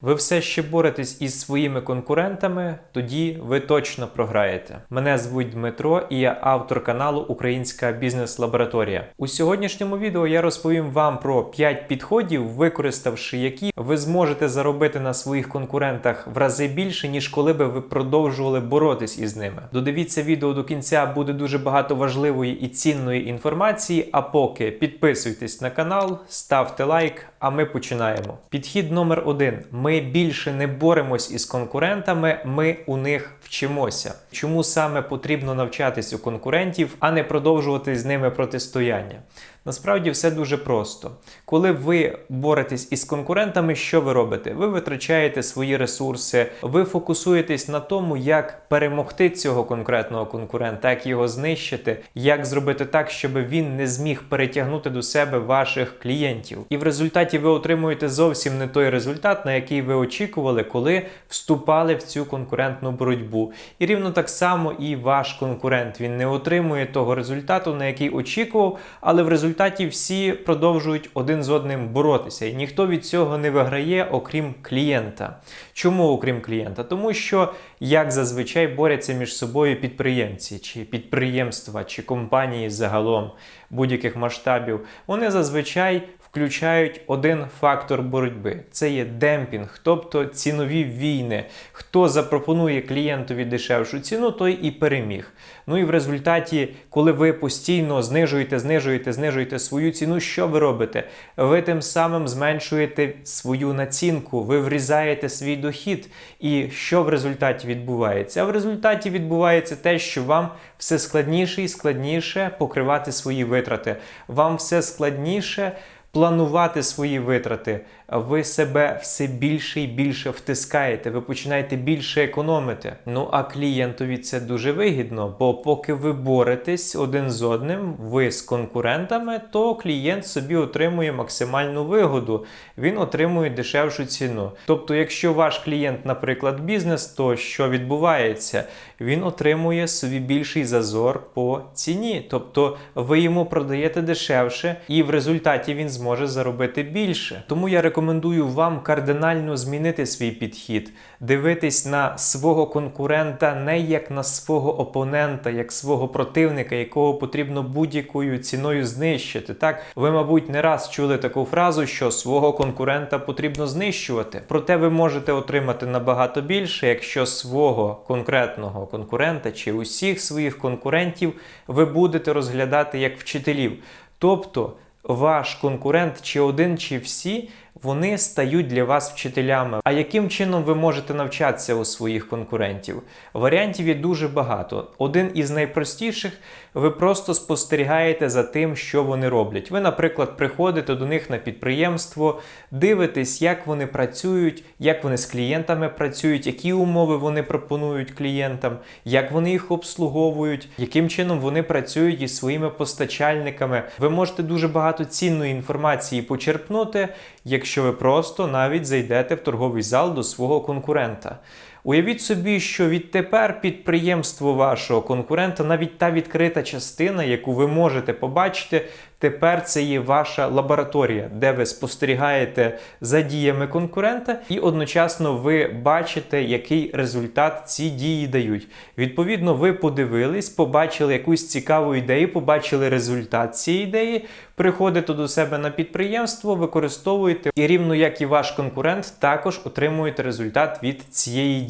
Ви все ще боретесь із своїми конкурентами, тоді ви точно програєте. Мене звуть Дмитро і я автор каналу Українська бізнес-лабораторія. У сьогоднішньому відео я розповім вам про 5 підходів, використавши які ви зможете заробити на своїх конкурентах в рази більше, ніж коли би ви продовжували боротись із ними. Додивіться відео до кінця, буде дуже багато важливої і цінної інформації. А поки підписуйтесь на канал, ставте лайк. А ми починаємо. Підхід номер один: ми більше не боремось із конкурентами, ми у них вчимося. Чому саме потрібно навчатись у конкурентів, а не продовжувати з ними протистояння? Насправді все дуже просто. Коли ви боретесь із конкурентами, що ви робите? Ви витрачаєте свої ресурси, ви фокусуєтесь на тому, як перемогти цього конкретного конкурента, як його знищити, як зробити так, щоб він не зміг перетягнути до себе ваших клієнтів. І в результаті ви отримуєте зовсім не той результат, на який ви очікували, коли вступали в цю конкурентну боротьбу. І рівно так само і ваш конкурент він не отримує того результату, на який очікував, але в результаті всі продовжують один з одним боротися, і ніхто від цього не виграє, окрім клієнта. Чому окрім клієнта? Тому що як зазвичай борються між собою підприємці, чи підприємства, чи компанії загалом будь-яких масштабів, вони зазвичай включають один фактор боротьби: це є демпінг, тобто цінові війни. Хто запропонує клієнтові дешевшу ціну, той і переміг. Ну і в результаті, коли ви постійно знижуєте, знижуєте, знижуєте свою ціну, що ви робите? Ви тим самим зменшуєте свою націнку, ви врізаєте свій дохід. І що в результаті відбувається? А в результаті відбувається те, що вам все складніше і складніше покривати свої витрати. Вам все складніше планувати свої витрати. Ви себе все більше і більше втискаєте, ви починаєте більше економити. Ну а клієнтові це дуже вигідно, бо поки ви боретесь один з одним, ви з конкурентами, то клієнт собі отримує максимальну вигоду, він отримує дешевшу ціну. Тобто, якщо ваш клієнт, наприклад, бізнес, то що відбувається? Він отримує собі більший зазор по ціні. Тобто ви йому продаєте дешевше, і в результаті він зможе заробити більше. Тому я рекомендую вам кардинально змінити свій підхід, дивитись на свого конкурента не як на свого опонента, як свого противника, якого потрібно будь-якою ціною знищити. Так, ви, мабуть, не раз чули таку фразу, що свого конкурента потрібно знищувати. Проте ви можете отримати набагато більше, якщо свого конкретного конкурента чи усіх своїх конкурентів ви будете розглядати як вчителів. Тобто ваш конкурент, чи один, чи всі, вони стають для вас вчителями. А яким чином ви можете навчатися у своїх конкурентів? Варіантів є дуже багато. Один із найпростіших ви просто спостерігаєте за тим, що вони роблять. Ви, наприклад, приходите до них на підприємство, дивитесь, як вони працюють, як вони з клієнтами працюють, які умови вони пропонують клієнтам, як вони їх обслуговують, яким чином вони працюють із своїми постачальниками. Ви можете дуже багато цінної інформації почерпнути, якщо ви просто навіть зайдете в торговий зал до свого конкурента. Уявіть собі, що відтепер підприємство вашого конкурента, навіть та відкрита частина, яку ви можете побачити, тепер це є ваша лабораторія, де ви спостерігаєте за діями конкурента, і одночасно ви бачите, який результат ці дії дають. Відповідно, ви подивились, побачили якусь цікаву ідею, побачили результат цієї ідеї, приходите до себе на підприємство, використовуєте і рівно як і ваш конкурент, також отримуєте результат від цієї дії.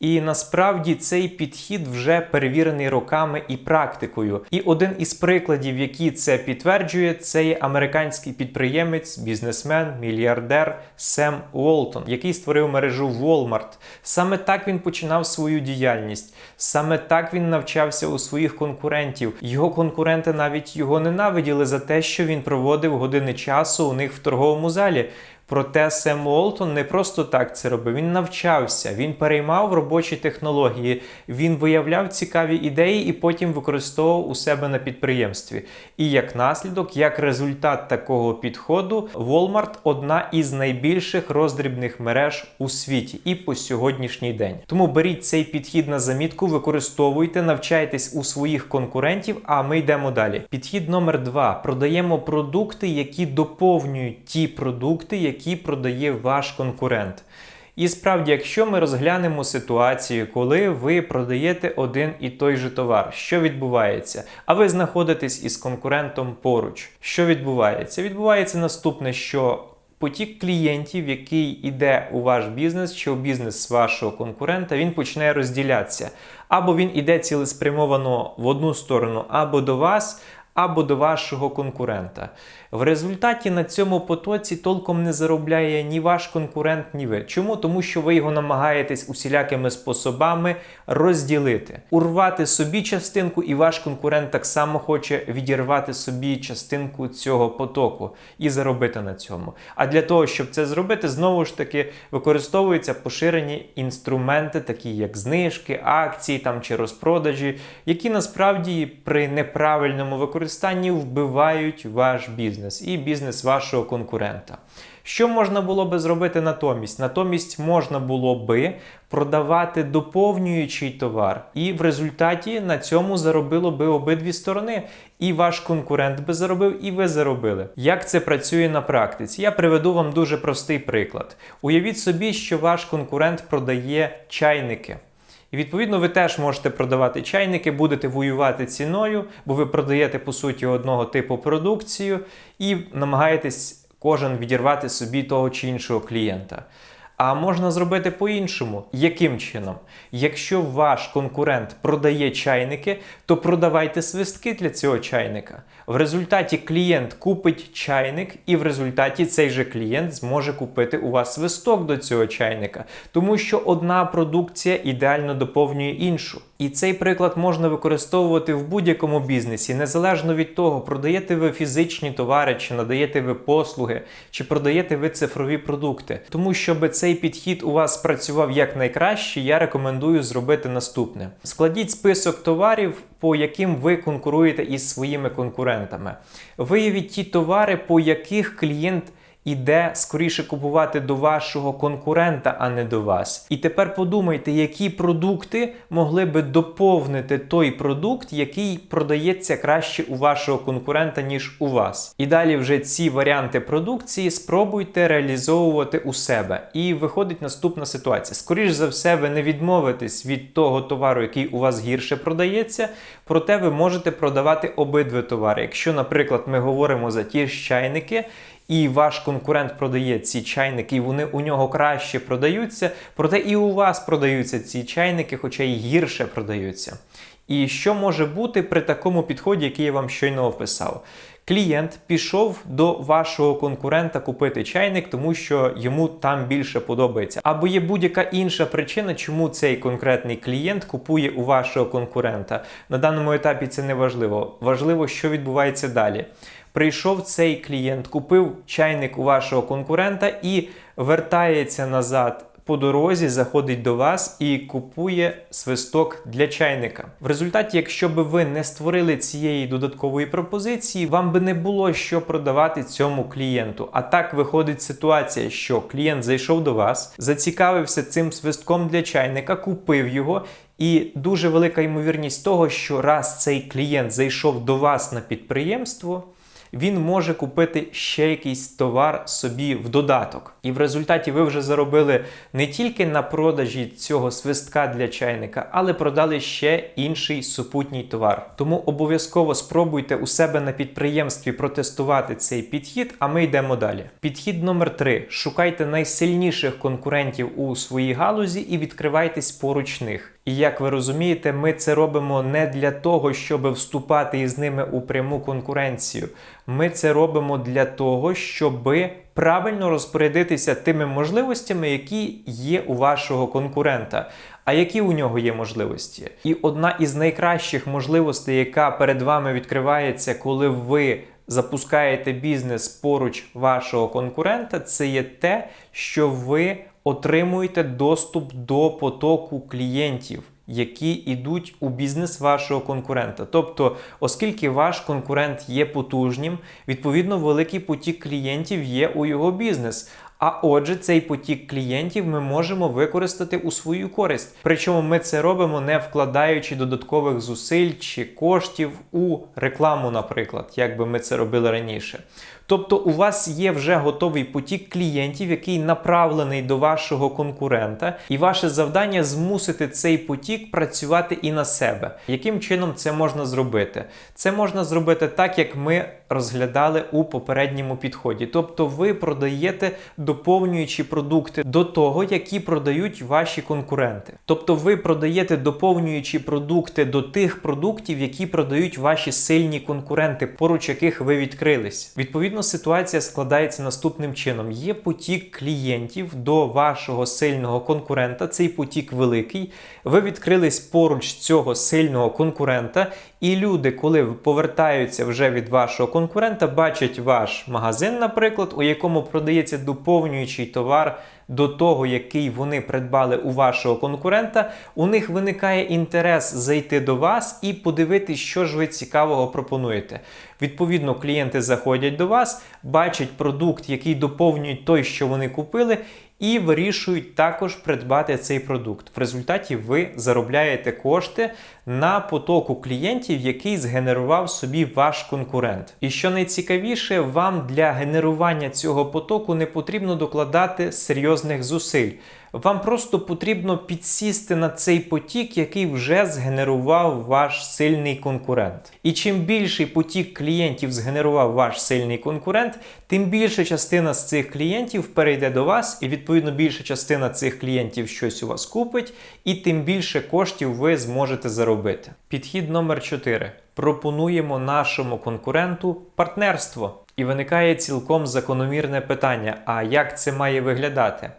І насправді цей підхід вже перевірений роками і практикою. І один із прикладів, які це підтверджує, це є американський підприємець, бізнесмен, мільярдер Сем Уолтон, який створив мережу Walmart. Саме так він починав свою діяльність, саме так він навчався у своїх конкурентів. Його конкуренти навіть його ненавиділи за те, що він проводив години часу у них в торговому залі. Проте Сем Уолтон не просто так це робив. Він навчався, він переймав робочі технології, він виявляв цікаві ідеї і потім використовував у себе на підприємстві. І як наслідок, як результат такого підходу, Walmart одна із найбільших роздрібних мереж у світі і по сьогоднішній день. Тому беріть цей підхід на замітку, використовуйте, навчайтесь у своїх конкурентів. А ми йдемо далі. Підхід номер два: продаємо продукти, які доповнюють ті продукти, які які продає ваш конкурент. І справді, якщо ми розглянемо ситуацію, коли ви продаєте один і той же товар, що відбувається? А ви знаходитесь із конкурентом поруч. Що відбувається? Відбувається наступне, що потік клієнтів, який йде у ваш бізнес чи у бізнес вашого конкурента, він почне розділятися. Або він іде цілеспрямовано в одну сторону, або до вас, або до вашого конкурента. В результаті на цьому потоці толком не заробляє ні ваш конкурент, ні ви. Чому? Тому що ви його намагаєтесь усілякими способами розділити, урвати собі частинку, і ваш конкурент так само хоче відірвати собі частинку цього потоку і заробити на цьому. А для того, щоб це зробити, знову ж таки використовуються поширені інструменти, такі як знижки, акції там чи розпродажі, які насправді при неправильному використанні вбивають ваш бізнес і бізнес вашого конкурента. Що можна було би зробити натомість? Натомість можна було би продавати доповнюючий товар, і в результаті на цьому заробило би обидві сторони. І ваш конкурент би заробив, і ви заробили. Як це працює на практиці? Я приведу вам дуже простий приклад. Уявіть собі, що ваш конкурент продає чайники. І відповідно ви теж можете продавати чайники, будете воювати ціною, бо ви продаєте по суті одного типу продукцію і намагаєтесь кожен відірвати собі того чи іншого клієнта. А можна зробити по-іншому. Яким чином? Якщо ваш конкурент продає чайники, то продавайте свистки для цього чайника. В результаті клієнт купить чайник, і в результаті цей же клієнт зможе купити у вас свисток до цього чайника, тому що одна продукція ідеально доповнює іншу. І цей приклад можна використовувати в будь-якому бізнесі, незалежно від того, продаєте ви фізичні товари, чи надаєте ви послуги, чи продаєте ви цифрові продукти. Тому щоб цей підхід у вас працював як найкраще, я рекомендую зробити наступне: складіть список товарів, по яким ви конкуруєте із своїми конкурентами. Виявіть ті товари, по яких клієнт іде скоріше купувати до вашого конкурента, а не до вас. І тепер подумайте, які продукти могли би доповнити той продукт, який продається краще у вашого конкурента, ніж у вас. І далі вже ці варіанти продукції спробуйте реалізовувати у себе. І виходить наступна ситуація. Скоріше за все, ви не відмовитесь від того товару, який у вас гірше продається, проте ви можете продавати обидва товари. Якщо, наприклад, ми говоримо за ті ж чайники і ваш конкурент продає ці чайники, і вони у нього краще продаються, проте і у вас продаються ці чайники, хоча й гірше продаються. І що може бути при такому підході, який я вам щойно описав? Клієнт пішов до вашого конкурента купити чайник, тому що йому там більше подобається. Або є будь-яка інша причина, чому цей конкретний клієнт купує у вашого конкурента. На даному етапі це не важливо. Важливо, що відбувається далі. Прийшов цей клієнт, купив чайник у вашого конкурента і вертається назад по дорозі, заходить до вас і купує свисток для чайника. В результаті, якщо би ви не створили цієї додаткової пропозиції, вам би не було що продавати цьому клієнту. А так виходить ситуація, що клієнт зайшов до вас, зацікавився цим свистком для чайника, купив його. І дуже велика ймовірність того, що раз цей клієнт зайшов до вас на підприємство він може купити ще якийсь товар собі в додаток. І в результаті ви вже заробили не тільки на продажі цього свистка для чайника, але продали ще інший супутній товар. Тому обов'язково спробуйте у себе на підприємстві протестувати цей підхід, а ми йдемо далі. Підхід номер 3. Шукайте найсильніших конкурентів у своїй галузі і відкривайтесь поруч них. І як ви розумієте, ми це робимо не для того, щоб вступати із ними у пряму конкуренцію. Ми це робимо для того, щоб правильно розпорядитися тими можливостями, які є у вашого конкурента. А які у нього є можливості? І одна із найкращих можливостей, яка перед вами відкривається, коли ви запускаєте бізнес поруч вашого конкурента, це є те, що ви отримуєте доступ до потоку клієнтів. Які йдуть у бізнес вашого конкурента. Тобто, оскільки ваш конкурент є потужнім, відповідно, великий потік клієнтів є у його бізнес. А отже, цей потік клієнтів ми можемо використати у свою користь. Причому ми це робимо не вкладаючи додаткових зусиль чи коштів у рекламу, наприклад, як би ми це робили раніше. Тобто у вас є вже готовий потік клієнтів, який направлений до вашого конкурента, і ваше завдання змусити цей потік працювати і на себе. Яким чином це можна зробити? Це можна зробити так, як ми розглядали у попередньому підході. Тобто ви продаєте доповнюючі продукти до того, які продають ваші конкуренти. Тобто ви продаєте доповнюючі продукти до тих продуктів, які продають ваші сильні конкуренти, поруч яких ви відкрились. Відповідно, ситуація складається наступним чином: є потік клієнтів до вашого сильного конкурента. Цей потік великий. Ви відкрились поруч цього сильного конкурента, і люди, коли повертаються вже від вашого конкурента, бачать ваш магазин, наприклад, у якому продається доповнюючий товар до того, який вони придбали у вашого конкурента, у них виникає інтерес зайти до вас і подивитись, що ж ви цікавого пропонуєте. Відповідно, клієнти заходять до вас, бачать продукт, який доповнює той, що вони купили. І вирішують також придбати цей продукт. В результаті ви заробляєте кошти на потоку клієнтів, який згенерував собі ваш конкурент. І що найцікавіше, вам для генерування цього потоку не потрібно докладати серйозних зусиль. Вам просто потрібно підсісти на цей потік, який вже згенерував ваш сильний конкурент. І чим більший потік клієнтів згенерував ваш сильний конкурент, тим більша частина з цих клієнтів перейде до вас, і відповідно більша частина цих клієнтів щось у вас купить, і тим більше коштів ви зможете заробити. Підхід номер 4. Пропонуємо нашому конкуренту партнерство. І виникає цілком закономірне питання: а як це має виглядати?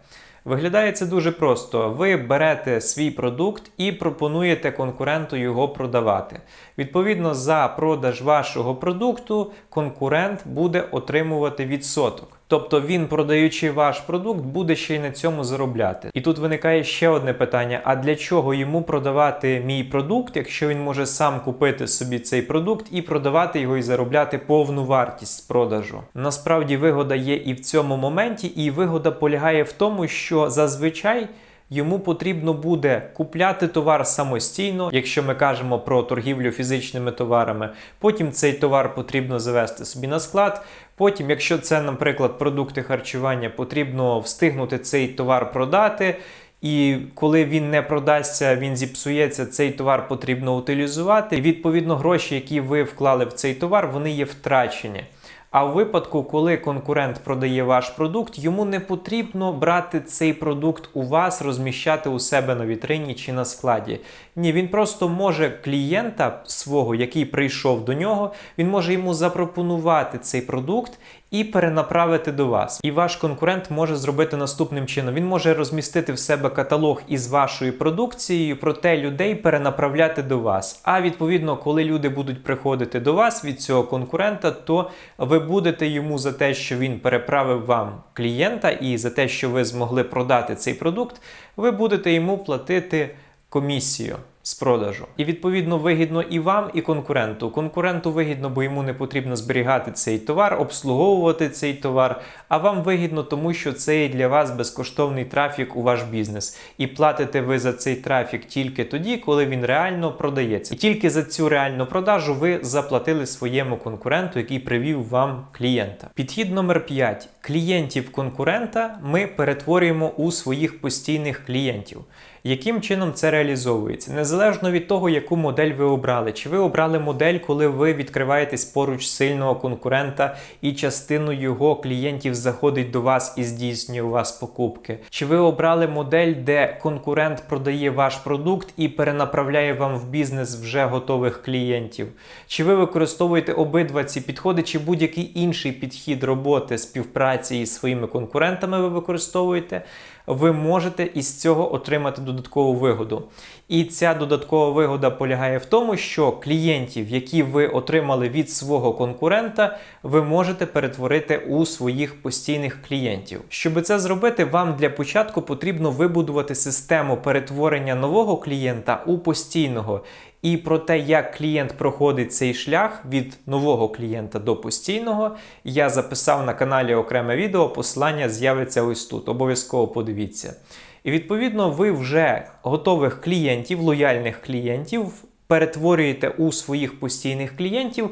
Виглядає це дуже просто. Ви берете свій продукт і пропонуєте конкуренту його продавати. Відповідно, за продаж вашого продукту конкурент буде отримувати відсоток. Тобто він, продаючи ваш продукт, буде ще й на цьому заробляти. І тут виникає ще одне питання: а для чого йому продавати мій продукт, якщо він може сам купити собі цей продукт і продавати його і заробляти повну вартість з продажу? Насправді вигода є і в цьому моменті, і вигода полягає в тому, що зазвичай. Йому потрібно буде купляти товар самостійно, якщо ми кажемо про торгівлю фізичними товарами. Потім цей товар потрібно завести собі на склад. Потім, якщо це, наприклад, продукти харчування, потрібно встигнути цей товар продати. І коли він не продасться, він зіпсується, цей товар потрібно утилізувати. І відповідно, гроші, які ви вклали в цей товар, вони є втрачені. А в випадку, коли конкурент продає ваш продукт, йому не потрібно брати цей продукт у вас, розміщати у себе на вітрині чи на складі. Ні, він просто може клієнта свого, який прийшов до нього, він може йому запропонувати цей продукт. І перенаправити до вас. І ваш конкурент може зробити наступним чином: він може розмістити в себе каталог із вашою продукцією, проте людей перенаправляти до вас. А відповідно, коли люди будуть приходити до вас від цього конкурента, то ви будете йому за те, що він переправив вам клієнта, і за те, що ви змогли продати цей продукт, ви будете йому платити комісію з продажу. І відповідно вигідно і вам, і конкуренту. Конкуренту вигідно, бо йому не потрібно зберігати цей товар, обслуговувати цей товар. А вам вигідно, тому що це є для вас безкоштовний трафік у ваш бізнес. І платите ви за цей трафік тільки тоді, коли він реально продається. І тільки за цю реальну продажу ви заплатили своєму конкуренту, який привів вам клієнта. Підхід номер 5. Клієнтів конкурента ми перетворюємо у своїх постійних клієнтів. Яким чином це реалізовується? Незалежно від того, яку модель ви обрали. Чи ви обрали модель, коли ви відкриваєтесь поруч сильного конкурента і частину його клієнтів заходить до вас і здійснює у вас покупки? Чи ви обрали модель, де конкурент продає ваш продукт і перенаправляє вам в бізнес вже готових клієнтів? Чи ви використовуєте обидва ці підходи, чи будь-який інший підхід роботи співпраці із своїми конкурентами ви використовуєте? Ви можете із цього отримати додаткову вигоду. І ця додаткова вигода полягає в тому, що клієнтів, які ви отримали від свого конкурента, ви можете перетворити у своїх постійних клієнтів. Щоб це зробити, вам для початку потрібно вибудувати систему перетворення нового клієнта у постійного. І про те, як клієнт проходить цей шлях від нового клієнта до постійного, я записав на каналі окреме відео. Посилання з'явиться ось тут. Обов'язково подивіться. І відповідно, ви вже готових клієнтів, лояльних клієнтів перетворюєте у своїх постійних клієнтів.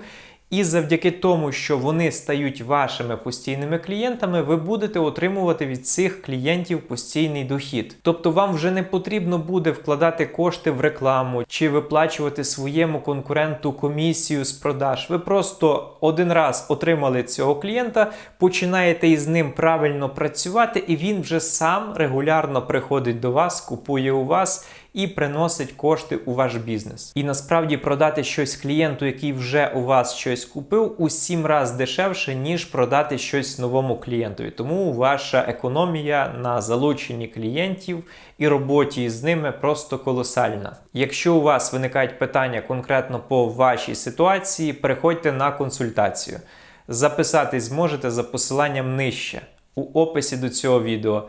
І завдяки тому, що вони стають вашими постійними клієнтами, ви будете отримувати від цих клієнтів постійний дохід. Тобто вам вже не потрібно буде вкладати кошти в рекламу чи виплачувати своєму конкуренту комісію з продаж. Ви просто один раз отримали цього клієнта, починаєте із ним правильно працювати, і він вже сам регулярно приходить до вас, купує у вас і приносить кошти у ваш бізнес. І насправді продати щось клієнту, який вже у вас щось купив, у сім разів дешевше, ніж продати щось новому клієнтові. Тому ваша економія на залученні клієнтів і роботі з ними просто колосальна. Якщо у вас виникають питання конкретно по вашій ситуації, переходьте на консультацію. Записатись зможете за посиланням нижче у описі до цього відео.